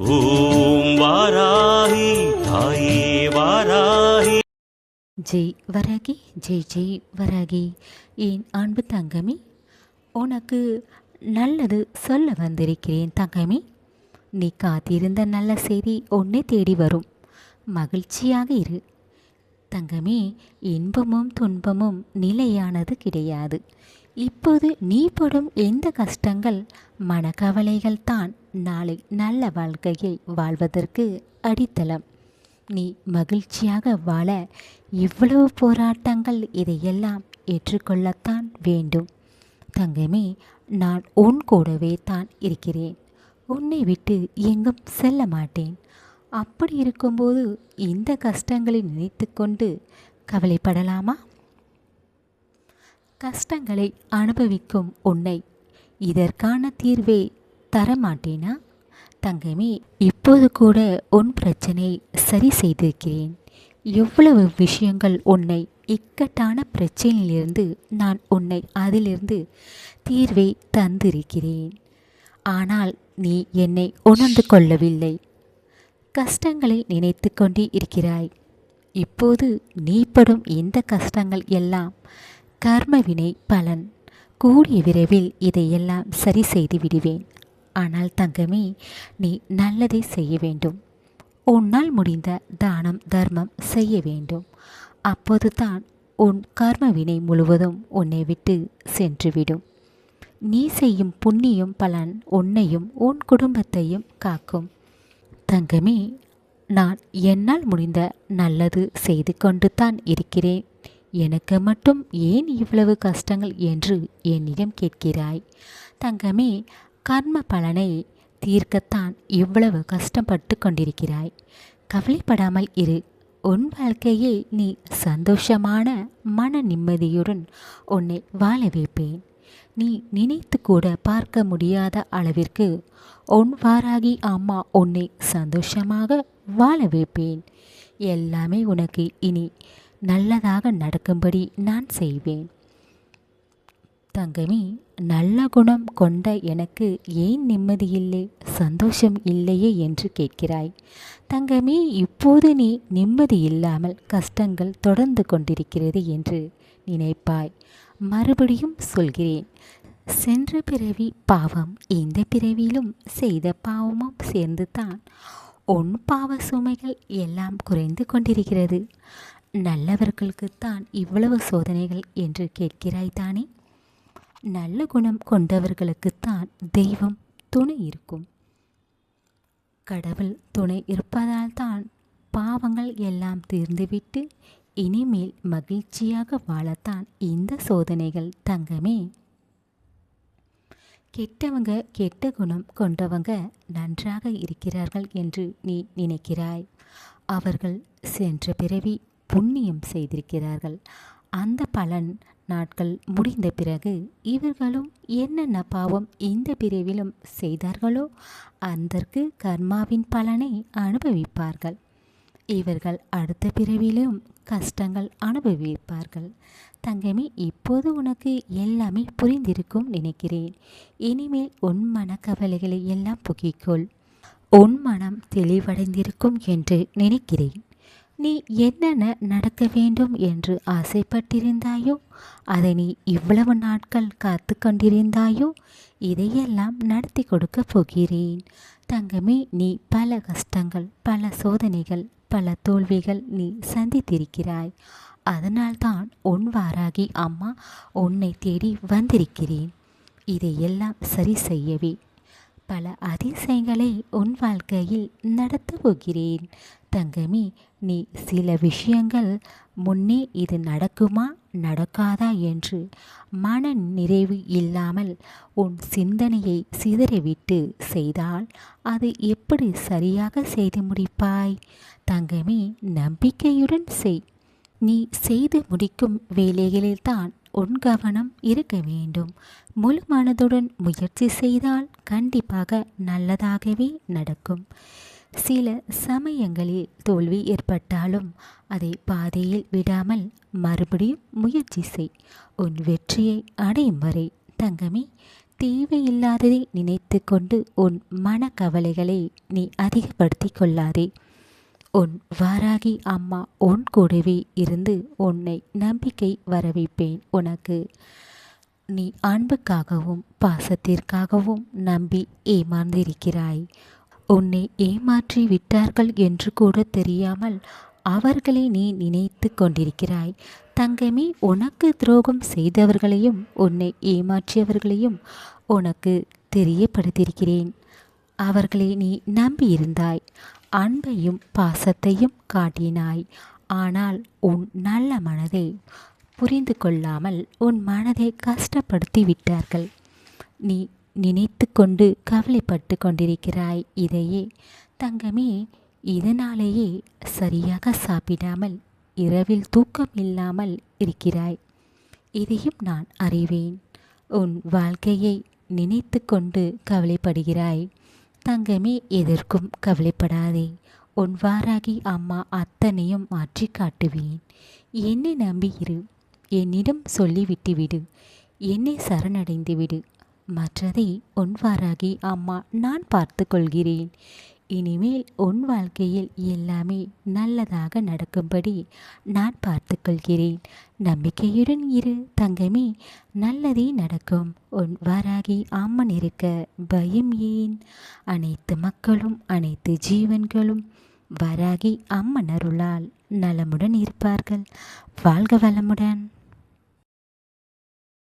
ஓம் வாராகி தாயே வாராகி. ஜெய் வரகி ஜெய் ஜெய் வரகி. என் அன்பு தங்கமி உனக்கு நல்லது சொல்ல வந்திருக்கிறேன் தங்கமி. நீ காத்திருந்த நல்ல செய்தி ஒன்னே தேடி வரும். மகிழ்ச்சியாக இரு. தங்கமே இன்பமும் துன்பமும் நிலையானது கிடையாது. இப்போது நீ படும் எந்த கஷ்டங்கள்? மனக்கவலைகள் தான் நாளை நல்ல வாழ்க்கையை வாழ்வதற்கு அடித்தளம். நீ மகிழ்ச்சியாக வாழ இவ்வளவு போராட்டங்கள் இதையெல்லாம் ஏற்றுக்கொள்ளத்தான் வேண்டும். தங்கமே நான் உன் கூடவே தான் இருக்கிறேன். உன்னை விட்டு எங்கும் செல்ல மாட்டேன். அப்படி இருக்கும்போது இந்த கஷ்டங்களை நினைத்துக்கொண்டு கவலைப்படலாமா? கஷ்டங்களை அனுபவிக்கும் உன்னை. இதற்கான தீர்வை தரமாட்டேனா? தங்கமே இப்போது கூட உன் பிரச்சனை சரி செய்திருக்கிறேன். எவ்வளவு விஷயங்கள் உன்னை இக்கட்டான பிரச்சனையிலிருந்து நான் உன்னை அதிலிருந்து தீர்வை தந்திருக்கிறேன். ஆனால் நீ என்னை உணர்ந்து கொள்ளவில்லை. கஷ்டங்களை நினைத்து கொண்டே இருக்கிறாய். இப்போது நீ படும் இந்த கஷ்டங்கள் எல்லாம் கர்மவினை பலன். கூடிய விரைவில் இதையெல்லாம் சரி செய்து விடுவேன். ஆனால் தங்கமே நீ நல்லதை செய்ய வேண்டும். உன்னால் முடிந்த தானம் தர்மம் செய்ய வேண்டும். அப்போதுதான் உன் கர்மவினை முழுவதும் உன்னை விட்டு சென்றுவிடும். நீ செய்யும் புண்ணியம் பலன் உன்னையும் உன் குடும்பத்தையும் காக்கும். தங்கமே நான் என்னால் முடிந்த நல்லது செய்து கொண்டு தான் இருக்கிறேன். எனக்கு மட்டும் ஏன் இவ்வளவு கஷ்டங்கள் என்று என்னிடம் கேட்கிறாய்? தங்கமே கர்ம பலனை தீர்க்கத்தான் இவ்வளவு கஷ்டப்பட்டு கொண்டிருக்கிறாய். கவலைப்படாமல் இரு. உன் வாழ்க்கையை நீ சந்தோஷமான மன நிம்மதியுடன் உன்னை வாழ வைப்பேன். நீ நினைத்து கூட பார்க்க முடியாத அளவிற்கு உன் வாராகி அம்மா உன்னை சந்தோஷமாக வாழ வைப்பேன். எல்லாமே உனக்கு இனி நல்லதாக நடக்கும்படி நான் செய்வேன். தங்கமி நல்ல குணம் கொண்ட எனக்கு ஏன் நிம்மதி இல்லை? சந்தோஷம் இல்லையே என்று கேட்கிறாய். தங்கமி இப்போது நீ நிம்மதி இல்லாமல் கஷ்டங்கள் தொடர்ந்து கொண்டிருக்கிறது என்று நினைப்பாய். மறுபடியும் சொல்கிறேன். சென்ற பிறவி பாவம் இந்த பிறவியிலும் செய்த பாவமும் சேர்ந்து தான் உன் பாவ சுமைகள் எல்லாம் குறைந்து கொண்டிருக்கிறது. நல்லவர்களுக்குத்தான் இவ்வளவு சோதனைகள் என்று கேட்கிறாய் தானே? நல்ல குணம் கொண்டவர்களுக்குத்தான் தெய்வம் துணை இருக்கும். கடவுள் துணை இருப்பதால் தான் பாவங்கள் எல்லாம் தீர்ந்துவிட்டு இனிமேல் மகிழ்ச்சியாக வாழத்தான் இந்த சோதனைகள் தங்கமே. கெட்டவங்க கெட்ட குணம் கொண்டவங்க நன்றாக இருக்கிறார்கள் என்று நீ நினைக்கிறாய். அவர்கள் சென்ற பிறவி புண்ணியம் செய்திருக்கிறார்கள். அந்த பலன் நாட்கள் முடிந்த பிறகு இவர்களும் என்னென்ன பாவம் இந்த பிரிவிலும் செய்தார்களோ அதற்கு கர்மாவின் பலனை அனுபவிப்பார்கள். இவர்கள் அடுத்த பிறவிலும் கஷ்டங்கள் அனுபவிப்பார்கள். தங்கமே இப்போது உனக்கு எல்லாமே புரிந்திருக்கும் நினைக்கிறேன். இனிமேல் உன் மனக்கவலைகளை எல்லாம் புகிக்கொள். உன் மனம் தெளிவடைந்திருக்கும் என்று நினைக்கிறேன். நீ என்னென்ன நடக்க வேண்டும் என்று ஆசைப்பட்டிருந்தாயோ அதை நீ இவ்வளவு நாட்கள் காத்து கொண்டிருந்தாயோ இதையெல்லாம் நடத்தி கொடுக்கப் போகிறேன். தங்கமே நீ பல கஷ்டங்கள் பல சோதனைகள் பல தோல்விகள் நீ சந்தித்திருக்கிறாய். அதனால்தான் உன் வாராகி அம்மா உன்னை தேடி வந்திருக்கிறேன். இதையெல்லாம் சரி செய்யவே. பல அதிசயங்களை உன் வாழ்க்கையில் நடத்தப் போகிறேன். தங்கமி நீ சில விஷயங்கள் முன்னே இது நடக்குமா? நடக்காதா? என்று மன நிறைவு இல்லாமல் உன் சிந்தனையை சிதறிவிட்டு செய்தால் அது எப்படி சரியாக செய்து முடிப்பாய்? தங்கமி நம்பிக்கையுடன் செய். நீ செய்து முடிக்கும் வேலைகளில்தான் உன் கவனம் இருக்க வேண்டும். முழு மனதுடன் முயற்சி செய்தால் கண்டிப்பாக நல்லதாகவே நடக்கும். சில சமயங்களில் தோல்வி ஏற்பட்டாலும் அதை பாதையில் விடாமல் மறுபடியும் முயற்சி செய். உன் வெற்றியை அடையும் வரை தங்கமே தேவையில்லாததை நினைத்து கொண்டு உன் மனக்கவலைகளை நீ அதிகப்படுத்தி கொள்ளாதே. உன் வாராகி அம்மா உன் கூடவே இருந்து உன்னை நம்பிக்கை வர வைப்பேன் உனக்கு நீ அன்புக்காகவும் பாசத்திற்காகவும் நம்பி ஏமாந்திருக்கிறாய். உன்னை ஏமாற்றி விட்டார்கள் என்று கூட தெரியாமல் அவர்களை நீ நினைத்து கொண்டிருக்கிறாய். தங்கமே உனக்கு துரோகம் செய்தவர்களையும் உன்னை ஏமாற்றியவர்களையும் உனக்கு தெரியப்படுத்தியிருக்கிறேன். அவர்களை நீ நம்பியிருந்தாய். அன்பையும் பாசத்தையும் காட்டினாய். ஆனால் உன் நல்ல மனதை புரிந்து கொள்ளாமல் உன் மனதை கஷ்டப்படுத்தி விட்டார்கள். நீ நினைத்து கொண்டு கவலைப்பட்டு கொண்டிருக்கிறாய். இதையே தங்கமே இதனாலேயே சரியாக சாப்பிடாமல் இரவில் தூக்கம் இல்லாமல் இருக்கிறாய். இதையும் நான் அறிவேன். உன் வாழ்க்கையை நினைத்து கொண்டு கவலைப்படுகிறாய். தங்கமே எதற்கும் கவலைப்படாதே. உன் வாராகி அம்மா அத்தனையும் மாற்றி காட்டுவேன். என்னை நம்பி இரு என்னிடம் சொல்லிவிட்டு விடு. என்னை சரணடைந்து விடு. மற்றதை உன்வாராகி அம்மா நான் பார்த்து கொள்கிறேன். இனிமேல் உன் வாழ்க்கையில் எல்லாமே நல்லதாக நடக்கும்படி நான் பார்த்து கொள்கிறேன். நம்பிக்கையுடன் இரு தங்கமே. நல்லதே நடக்கும். உன் வாராகி அம்மன் இருக்க பயம் ஏன்? அனைத்து மக்களும் அனைத்து ஜீவன்களும் வராகி அம்மன் அருளால் நலமுடன் இருப்பார்கள். வாழ்க வளமுடன்.